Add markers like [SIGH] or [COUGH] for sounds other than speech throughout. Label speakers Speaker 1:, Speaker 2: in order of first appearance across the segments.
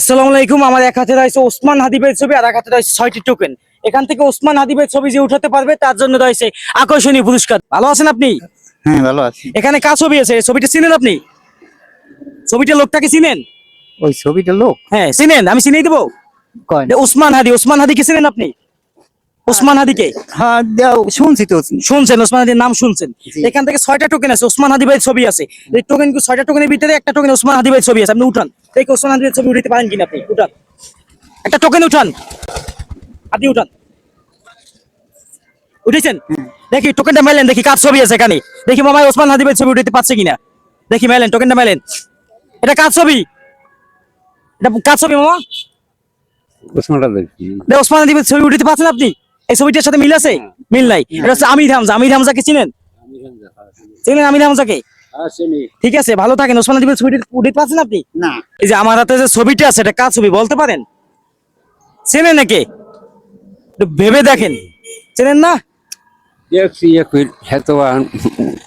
Speaker 1: আসসালামু আলাইকুম আমার এক হাতে রয়েছে ওসমান হাদিবের ছবি আর এক হাতে রয়েছে ছয়টি টোকেন এখান থেকে ওসমান হাদিবের ছবি যে উঠাতে পারবে তার জন্য রয়েছে আকর্ষণীয় পুরস্কার। ভালো আছেন আপনি?
Speaker 2: হ্যাঁ ভালো আছি।
Speaker 1: এখানে কার ছবি আছে? ছবিটা চিনেন আপনি? ছবিটা লোকটাকে চিনেন?
Speaker 2: ওই ছবিটা লোক?
Speaker 1: হ্যাঁ চিনেন আমি চিনেই দেবো। ওসমান হাদি ওসমান হাদিকে চিনেন আপনি? ওসমান হাদিকে?
Speaker 2: হ্যাঁ শুনছি তো।
Speaker 1: শুনছেন ওসমান হাদির নাম শুনছেন। এখান থেকে ছয়টা টোকেন আছে ওসমান হাদি ভাইয়ের ছবি আছে। এই টোকেন ছয়টা টোকেনের ভিতরে একটা টোকেন ওসমান হাদি ভাইয়ের ছবি আছে আপনি উঠান। ছবি উঠাতে পারেন কিনা আপনি? উঠান। একটা টোকেন উঠান। হাদি উঠান। উঠেছেন? দেখি টোকেনটা মেলেন দেখি কার ছবি আছে এখানে। দেখি মামাই ওসমান হাদি ভাইয়ের ছবি উঠাতে পারছে কিনা। দেখি মেলেন টোকেনটা মেলেন। এটা কার ছবি? এটা কার ছবি মামা? ওসমান হাদি ভাইয়ের ছবি। উঠাতে পারছেন আপনি? এই ছবিটার সাথে মিল আছে? মিল নাই। এটা হচ্ছে আমির হামজা। আমির হামজাকে চিনেন? চিনেন আমির হামজাকে? ঠিক আছে ভালো থাকেন। ওসমান হাদিবের ছবিটা উঠাতে পারছেন আপনি?
Speaker 2: না।
Speaker 1: এই যে আমার হাতে যে ছবিটা আছে এটা কার ছবি বলতে পারেন? চেনেন নাকি ভেবে দেখেন। চেনেন না?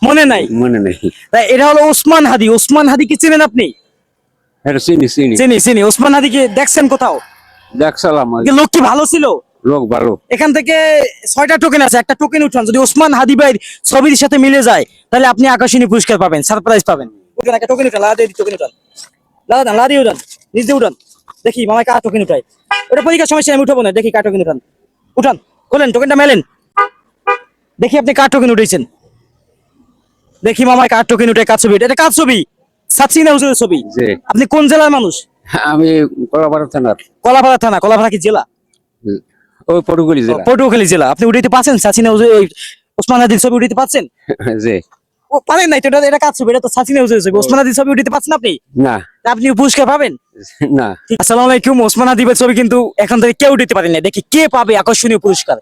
Speaker 1: মনে নাই?
Speaker 3: মনে নেই।
Speaker 1: এটা হলো ওসমান হাদি। ওসমান হাদিকে চেনেন আপনি?
Speaker 3: চিনি চিনি।
Speaker 1: চিনি চিনি। ওসমান হাদিকে দেখছেন কোথাও?
Speaker 3: দেখছিলাম
Speaker 1: কি লোক কি ভালো ছিল?
Speaker 3: লোক ভালো
Speaker 1: এখান থেকে ছয়টা টোকেন আছে একটা টোকেন উঠান যদি ওসমান হাদি ভাইয়ের ছবির সাথে মিলে যায় তাহলে আপনি আকর্ষণীয় পুরস্কার পাবেন সারপ্রাইজ পাবেন। উঠান একটা টোকেন উঠান লাদা দিয়ে টোকেন উঠান। লাদা লাদা দিয়ে উঠান নিজ দিয়ে উঠান। দেখি মামাই কার টোকেন উঠাই ওটা পরীক্ষার সমস্যা আমি উঠাবো না দেখি কার টোকেন উঠান। উঠান খোলেন টোকেনটা মেলেন। দেখি আপনি কার টোকেন উঠেছেন দেখি মামাই কার টোকেন উঠে কার ছবি? এটা কার ছবি? সাচিনা হুজুরের ছবি। আপনি কোন জেলার মানুষ?
Speaker 3: আমি কলাপাড়া থানার।
Speaker 1: কলাপাড়া থানা কলাপাড়া কি জেলা?
Speaker 3: ওই জেলা।
Speaker 1: পটুয়াখালী জেলা। আপনি উঠাইতে সাচিনা ওই ওসমান হাদির ছবি উঠাইতে
Speaker 3: যে [LAUGHS]
Speaker 1: ও পারেন নাই তো এটা এটা কাজ ছবি? এটা তো সাচিনা ছবি। ওসমান হাদির ছবি উঠাইতে আপনি?
Speaker 3: না।
Speaker 1: আপনি পুরস্কার পাবেন? [LAUGHS]
Speaker 3: না।
Speaker 1: আসসালামু আলাইকুম ওসমান হাদিবের ছবি কিন্তু এখন থেকে কেউ উঠাইতে পারেন। না দেখি কে পাবে আকর্ষণীয় পুরস্কার।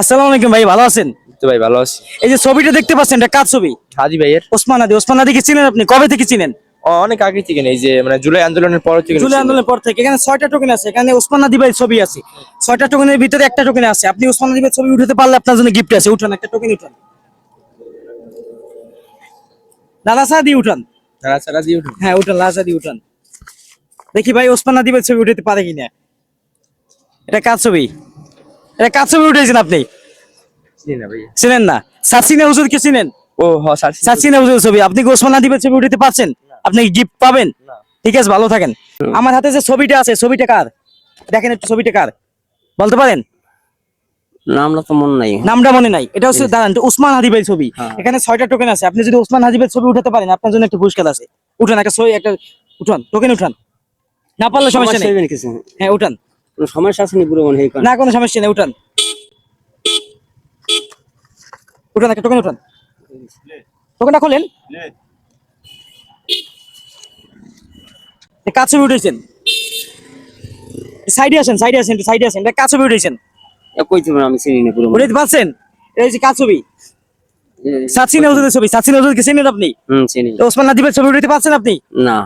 Speaker 1: আসসালামু আলাইকুম ভাই ভালো আছেন?
Speaker 4: তো ভাই ভালো আছি।
Speaker 1: এই যে ছবিটা দেখতে পাচ্ছেন এটা কাজ ছবি?
Speaker 4: হাজি ভাইয়ের।
Speaker 1: ওসমান হাদি ওসমান হাদিকে চিনেন আপনি? কবে থেকে চিনেন?
Speaker 4: অনেক আগে থেকে নেই যে মানে জুলাই আন্দোলনের পর থেকে
Speaker 1: জুলাই আন্দোলনের পর থেকে এখানে ছয়টা টোকেন আছে এখানে ওসমান ভাইয়ের ছবি আছে। ছয়টা টোকেনের ভিতরে একটা টোকেন আছে। আপনি ওসমান ভাইয়ের ছবি উঠাতে পারলে আপনার জন্য গিফট আছে উঠান একটা টোকেন উঠান। দাদা সাদি উঠান।
Speaker 4: নাড়া চাড়া দিয়ে উঠুন।
Speaker 1: হ্যাঁ উঠান লাজা দিয়ে উঠান। দেখি ভাই ওসমান আদিবের ছবি উঠাতে পারে কিনা। এটা কার ছবি? এটা কার ছবি উঠেছেন আপনি? চিনেন না? সাচিনা হুজুরকে চিনেন?
Speaker 4: ও হ সার্সি
Speaker 1: সাচিনা হুজুরের ছবি। আপনি কি ওসমান আদিবের ছবি উঠাতে পারছেন? আপনি গিফট পাবেন? ঠিক আছে ভালো থাকেন। আমার হাতে যে ছবিটা আছে ছবিটা কার? দেখেন একটু ছবিটা কার। বলতে পারেন?
Speaker 2: নামটা তো মনে নাই।
Speaker 1: নামটা মনে নাই। এটা হচ্ছে দাঁড়ান এটা হাদিবের ছবি। এখানে ছয়টা টোকেন আছে। আপনি যদি ওসমান হাদিবের ছবি উঠাতে পারেন আপনার জন্য একটা পুরস্কার আছে। উঠান একটা ছবি একটা উঠান টোকেন উঠান। না পারলে সমস্যা নেই। হ্যাঁ উঠান।
Speaker 2: সমস্যা আছে নি পুরো মনে
Speaker 1: না কোনো সমস্যা নেই উঠান। উঠান একটা টোকেন উঠান। টোকেনটা খোলেন। কাজ ছবি উঠেছেন? সাইডে আসেন সাইডে আসেন সাইডে আসেন। এটা কাজ ছবি উঠেছেন?
Speaker 2: আমি চিনি না পুরো
Speaker 1: উঠাতে পারছেন এই যে কাজ ছবি সাচিনা হুজুরের ছবি। সাচিনা হুজুরকে চিনেন আপনি?
Speaker 2: হুম চিনি।
Speaker 1: তো ওসমান নাদিবের ছবি উঠাতে পারছেন আপনি?
Speaker 2: না।